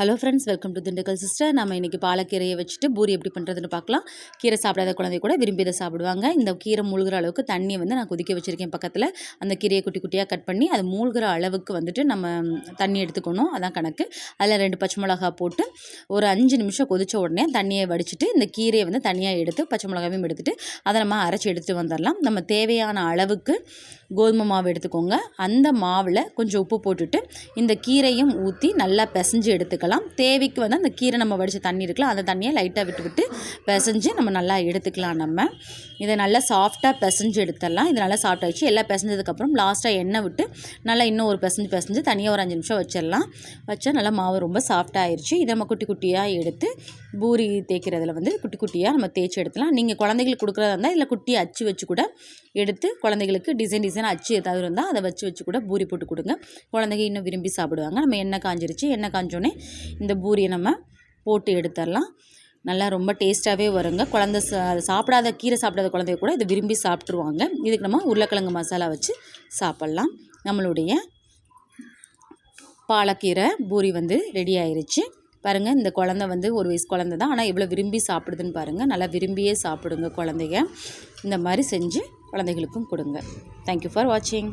Hello friends welcome to Dindigul sister நம்ம இன்றைக்கி பாலக்கீரையை வச்சுட்டு பூரி எப்படி பண்ணுறதுன்னு பார்க்கலாம். கீரை சாப்பிடாத குழந்தை கூட விரும்பி இதை சாப்பிடுவாங்க. இந்த கீரை மூழ்கிற அளவுக்கு தண்ணி வந்து நான் கொதிக்க வச்சுருக்கேன் பக்கத்தில். அந்த கீரையை குட்டி குட்டியாக கட் பண்ணி அது மூழ்கிற அளவுக்கு வந்துட்டு நம்ம தண்ணி எடுத்துக்கணும். அதான் கணக்கு. அதில் ரெண்டு பச்சை மிளகா போட்டு ஒரு அஞ்சு நிமிஷம் கொதித்த உடனே தண்ணியை வடிச்சிட்டு இந்த கீரையை வந்து தனியாக எடுத்து பச்சை மிளகாவையும் எடுத்துட்டு அதை நம்ம அரைச்சி எடுத்துகிட்டு வந்துடலாம் நம்ம தேவையான அளவுக்கு கோதுமை மாவு எடுத்துக்கோங்க. அந்த மாவில் கொஞ்சம் உப்பு போட்டுட்டு இந்த கீரையும் ஊற்றி நல்லா பிசைஞ்சு எடுத்துக்கலாம். தேவைக்கு வந்து அந்த கீரை நம்ம வடித்த தண்ணி இருக்கலாம் அந்த தண்ணியை லைட்டாக விட்டு விட்டு பிசைஞ்சு நம்ம நல்லா எடுத்துக்கலாம் நம்ம. இதை நல்லா சாஃப்டாக பிசைஞ்சு எடுத்துடலாம். இது நல்லா சாஃப்ட் ஆகிடுச்சு எல்லாம் பிசைஞ்சதுக்கப்புறம் லாஸ்ட்டாக எண்ணெய் விட்டு நல்லா இன்னும் ஒரு பிசைஞ்சு பிசைஞ்சு தனியாக ஒரு அஞ்சு நிமிஷம் வச்சிடலாம். வச்சா நல்லா மாவு ரொம்ப சாஃப்டாக ஆயிடுச்சு. இதை நம்ம குட்டி குட்டியாக எடுத்து பூரி தேய்க்கிறதுல வந்து குட்டி குட்டியாக நம்ம தேய்ச்சி எடுத்துலாம். நீங்கள் குழந்தைகளுக்கு கொடுக்குறதா இருந்தால் இல்லை குட்டி அச்சு வச்சு கூட எடுத்து குழந்தைகளுக்கு டிசைன் டிசைன் அச்சு ஏதாவது இருந்தால் அதை வச்சு வச்சு கூட பூரி போட்டு கொடுங்க. குழந்தைங்க இன்னும் விரும்பி சாப்பிடுவாங்க. நம்ம எண்ணெய் காஞ்சிருச்சு எண்ணெய் காஞ்சோடனே இந்த பூரியை நம்ம போட்டு எடுத்துடலாம். நல்லா ரொம்ப டேஸ்ட்டாகவே வருங்க. குழந்த சா சாப்பிடாத கீரை சாப்பிடாத குழந்தைய கூட இதை விரும்பி சாப்பிட்ருவாங்க இதுக்கு நம்ம உருளைக்கிழங்கு மசாலா வச்சு சாப்பிட்லாம். நம்மளுடைய பாலக்கீரை பூரி வந்து ரெடி ஆயிடுச்சு பாருங்கள் இந்த குழந்த வந்து ஒரு வயசு குழந்த தான். ஆனால் எவ்வளோ விரும்பி சாப்பிடுதுன்னு பாருங்கள் நல்லா விரும்பியே சாப்பிடுங்க குழந்தைங்க. இந்த மாதிரி செஞ்சு குழந்தைகளுக்கும் கொடுங்க. தேங்க்யூ ஃபார் வாட்சிங்